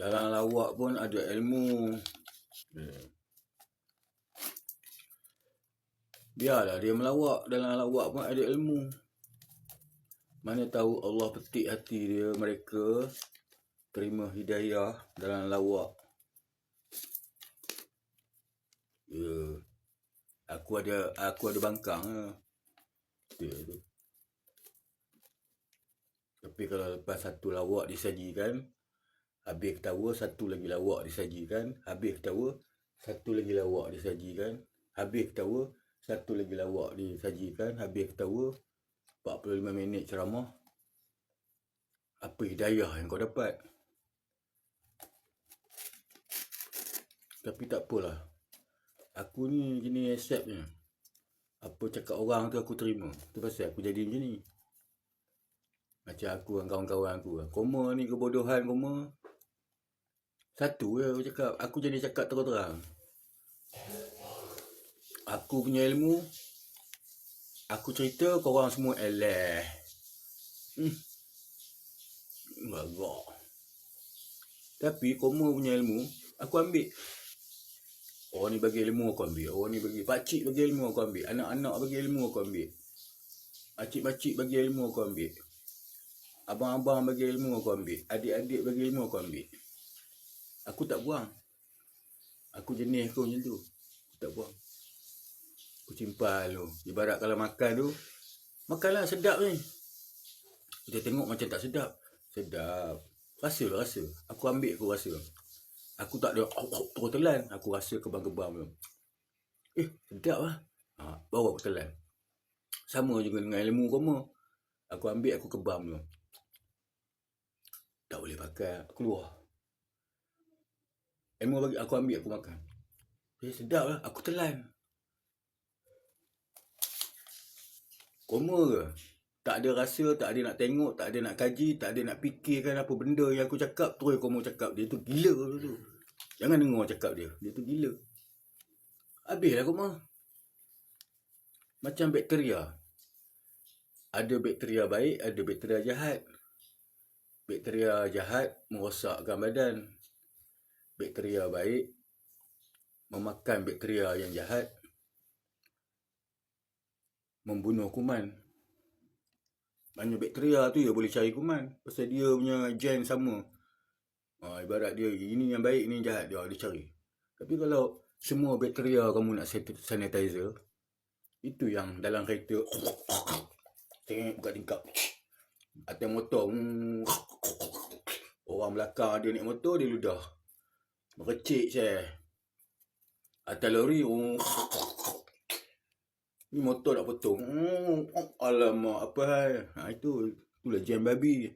Dalam lawak pun ada ilmu. Eh. Biarlah dia melawak. Dalam lawak pun ada ilmu. Mana tahu Allah petik hati dia mereka terima hidayah dalam lawak. Ya. Aku ada aku ada bangkang lah. Dia tu. Tapi kalau lepas satu lawak disajikan, habis ketawa satu lagi lawak disajikan, habis ketawa satu lagi lawak disajikan, habis ketawa satu lagi lawak disajikan, habis ketawa 45 minit ceramah. Apa hidayah yang kau dapat? Tapi tak apalah. Aku ni jenis accept je. Apa cakap orang tu aku terima. Tu pasal aku jadi macam ni. Macam aku dengan kawan-kawan aku. Koma ni kebodohan koma. Satu je aku cakap. Aku jadi cakap terang-terang. Aku punya ilmu. Aku cerita korang semua eleh. Hmm. Bagak. Tapi koma punya ilmu. Aku ambil. Orang ni bagi ilmu aku ambil. Orang ni bagi. Pakcik bagi ilmu aku ambil. Anak-anak bagi ilmu aku ambil. Pakcik-pakcik bagi ilmu aku ambil. Abang-abang bagi ilmu aku ambil. Adik-adik bagi ilmu aku ambil. Aku tak buang. Aku jenis aku macam tu. Aku tak buang. Aku simpan tu. Ibarat kalau makan tu. Makanlah sedap ni. Kita tengok macam tak sedap. Sedap. Rasa lah rasa. Aku ambil aku rasa. Aku tak ada terus telan. Aku rasa kebang-kebang tu. Eh, sedap lah. Ha, baru aku telan. Sama juga dengan ilmu kamu. Aku ambil, aku kebam tu. Tak boleh pakai. Aku keluar. Ilmu bagi aku ambil, aku makan. Eh, sedap lah. Aku telan. Koma ke? Tak ada rasa, tak ada nak tengok, tak ada nak kaji, tak ada nak fikirkan apa benda yang aku cakap. Terus koma cakap. Dia tu gila tu. tu. Jangan dengar cakap dia. Dia tu gila. Habislah koma. Macam bakteria. Ada bakteria baik, ada bakteria jahat. Bakteria jahat merosakkan badan. Bakteria baik memakan bakteria yang jahat membunuh kuman. Hanya bakteria tu ya boleh cari kuman. Pasal dia punya gen sama. Ha, ibarat dia ini yang baik, ini yang jahat. Dia, dia cari. Tapi kalau semua bakteria kamu nak sanitizer. Itu yang dalam kereta. Tengok buka tingkap. Atas motor. Orang belakang dia naik motor, dia ludah. Merecik saya. Atas lori. Ni motor nak potong. Alamak, apa hal? Ha, itu, itulah jen babi.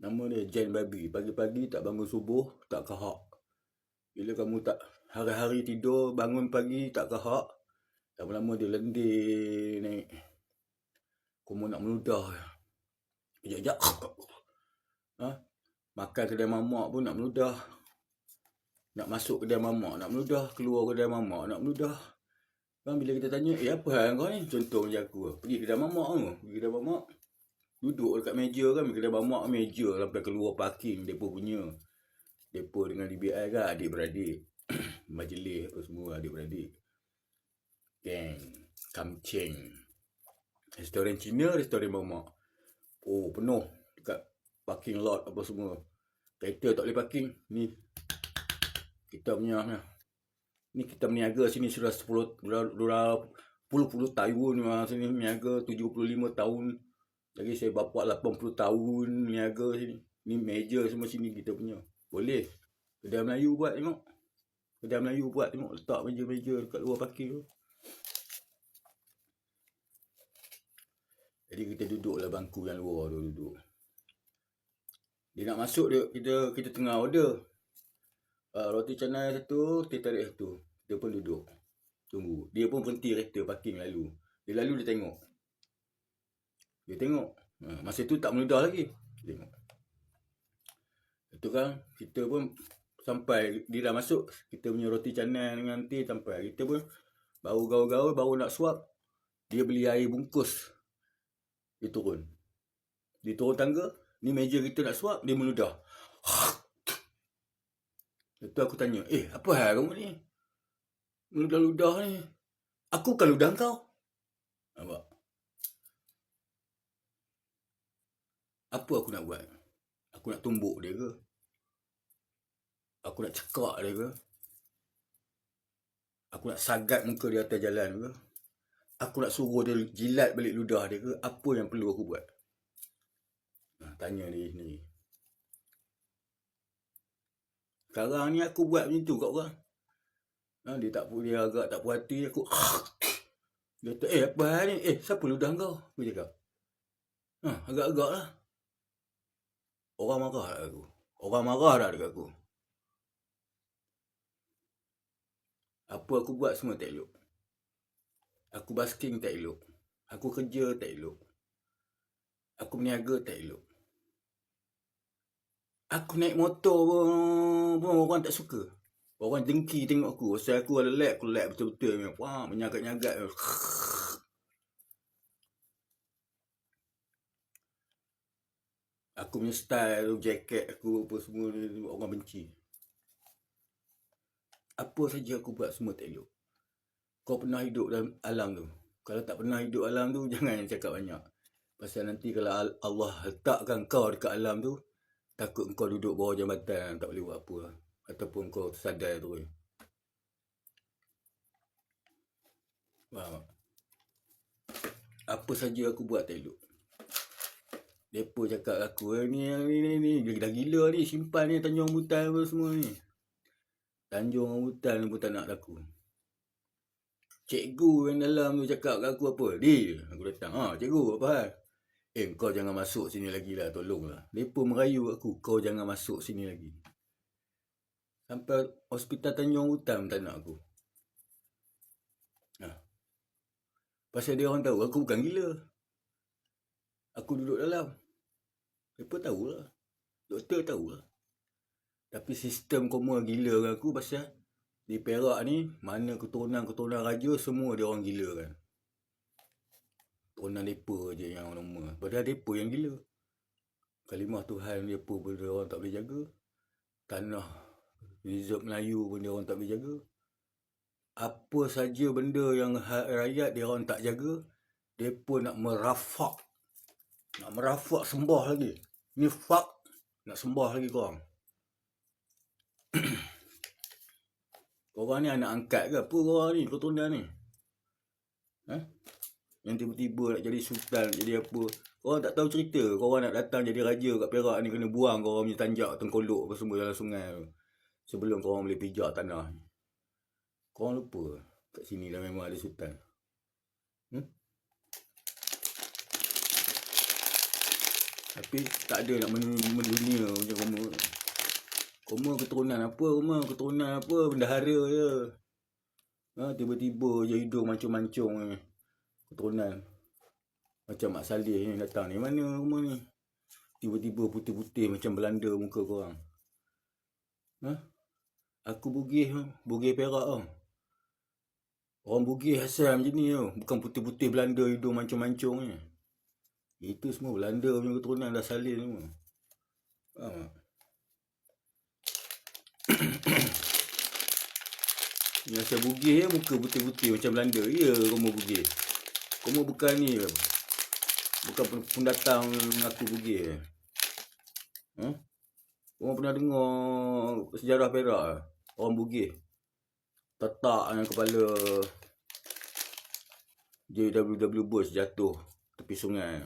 Nama dia jen babi. Pagi-pagi tak bangun subuh, tak kahak. Bila kamu tak hari-hari tidur, bangun pagi, tak kahak. Lama-lama dia lendir naik. Kamu nak meludah. Sekejap-sekejap. Ha? Makan kedai mamak pun nak meludah. Nak masuk kedai mamak, nak meludah. Keluar kedai mamak, nak meludah. Kan bila kita tanya, eh apa hal kau ni? Contoh macam aku. Pergi kedai mamak tu. Pergi kedai mamak. Duduk dekat meja kan. Kedai mamak meja sampai keluar parking. Mereka punya. Mereka dengan DBI kan. Adik-beradik. Majlis apa semua adik-beradik. Geng. Kamceng. Restoran Cina, restoran mamak. Oh penuh. Dekat parking lot apa semua. Kereta tak boleh parking. Ni. Kita punya. ni kita berniaga sini sudah 10 sudah puluh-puluh tahun mah sini berniaga 75 tahun. Lagi saya bapa 80 tahun berniaga sini. Ni meja semua sini kita punya. Boleh. Kedai Melayu buat tengok. Kedai Melayu buat tengok. Letak meja-meja dekat luar parking tu. Jadi kita duduklah bangku yang luar tu duduk. Dia nak masuk dia kita kita tengah order Uh, roti canai satu, teh tarik satu. Dia pun duduk. Tunggu. Dia pun berhenti kereta parking lalu. Dia lalu dia tengok. Dia tengok. Uh, masa tu tak meludah lagi. Dia tengok. Itu kan kita pun sampai dia dah masuk kita punya roti canai dengan teh sampai kita pun baru gaul-gaul baru nak suap dia beli air bungkus dia turun dia turun tangga ni meja kita nak suap dia meludah Lepas tu aku tanya, eh apa hal kamu ni? Meludah-ludah ni. Aku kan ludah kau. Nampak? Apa aku nak buat? Aku nak tumbuk dia ke? Aku nak cekak dia ke? Aku nak sagat muka dia atas jalan ke? Aku nak suruh dia jilat balik ludah dia ke? Apa yang perlu aku buat? Ha, tanya dia ni. Sekarang ni aku buat macam tu kat orang. Ha, dia tak dia agak tak puas hati aku. Dia kata, eh apa hal ni? Eh, siapa ludah kau? Aku cakap. Ha, agak-agak lah. Orang marah dah aku. Orang marah dah dekat aku. Apa aku buat semua tak elok. Aku basking tak elok. Aku kerja tak elok. Aku berniaga tak elok. Aku naik motor pun, pun orang tak suka. Orang dengki tengok aku. Pasal aku ada lap, aku lap betul-betul. Wah, menyagat-nyagat. Aku punya style tu, jaket aku apa semua ni, orang benci. Apa saja aku buat semua tak elok. Kau pernah hidup dalam alam tu. Kalau tak pernah hidup alam tu, jangan cakap banyak. Pasal nanti kalau Allah letakkan kau dekat alam tu, takut kau duduk bawah jambatan tak boleh buat apa. Ataupun kau sadar tu. Faham Apa saja aku buat tak elok. Depa cakap aku eh, ni ni ni ni dia dah gila ni simpan ni Tanjung Butan apa semua ni. Tanjung Butan pun tak nak aku. Cikgu yang dalam tu cakap kat aku apa? Di, aku datang. Ha, cikgu apa hal? Eh, kau jangan masuk sini lagi lah, tolonglah. Mereka merayu aku, kau jangan masuk sini lagi. Sampai hospital Tanjung Hutan tak nak aku. Ha. Pasal dia orang tahu, aku bukan gila. Aku duduk dalam. Mereka tahulah. Doktor tahulah. Tapi sistem koma gila dengan aku pasal di Perak ni mana keturunan-keturunan raja semua dia orang gila kan. Keturunan depa je yang normal. Padahal depa yang gila. Kalimah Tuhan dia pun dia orang tak boleh jaga. Tanah reserve Melayu pun dia orang tak boleh jaga. Apa saja benda yang rakyat dia orang tak jaga, depa nak merafak nak merafak sembah lagi. Ni fuck. Nak sembah lagi korang. korang ni anak angkat ke apa korang ni? Keturunan ni? Ha? Yang tiba-tiba nak jadi sultan, nak jadi apa. Korang tak tahu cerita. Korang nak datang jadi raja kat Perak ni kena buang korang punya tanjak, tengkolok apa semua dalam sungai tu. Sebelum korang boleh pijak tanah ni. Korang lupa kat sini dah memang ada sultan. Hmm? Tapi tak ada nak mendunia macam koma. Koma keturunan apa koma? Keturunan apa? Bendahara je. Ha, tiba-tiba je hidung mancung-mancung. Keturunan. Macam Mak Salih ni datang ni. Mana koma ni? Tiba-tiba putih-putih macam Belanda muka korang. Ha? Aku bugis Bugis perak tau. Orang bugis asal macam ni tau. Bukan putih-putih Belanda hidung mancung-mancung ni. Itu semua Belanda punya keturunan dah salin semua. Faham tak? Ni asal bugis ya, muka putih-putih macam Belanda. Ya, kamu bugis. Kamu bukan ni ke? Bukan pendatang mengaku bugis. Ha? Kamu pernah dengar sejarah Perak Orang bugis. Tetak dengan kepala JWW Bush jatuh tepi sungai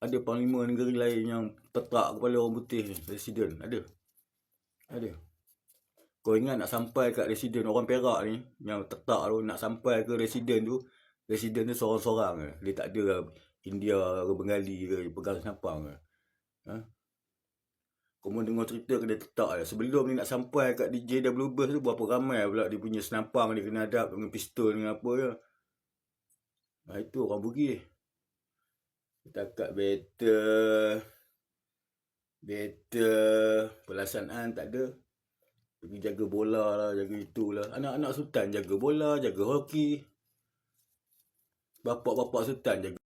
ada panglima negara lain yang tetap kepala orang putih ni, residen. Ada. Ada. Kau ingat nak sampai kat residen orang Perak ni, yang tetap tu, nak sampai ke residen tu, residen tu seorang-seorang ke. Dia tak ada India ke Bengali ke, pegang senapang ke. Ha? Kau mau dengar cerita ke dia tetap lah. Sebelum ni nak sampai kat DJ JW Bus tu, berapa ramai pula dia punya senapang dia kena hadap dengan pistol dengan apa ya. Ha, itu orang bugis. Setakat better Better Pelaksanaan tak ada Pergi jaga bola lah Jaga itulah Anak-anak sultan jaga bola Jaga hoki Bapak-bapak sultan jaga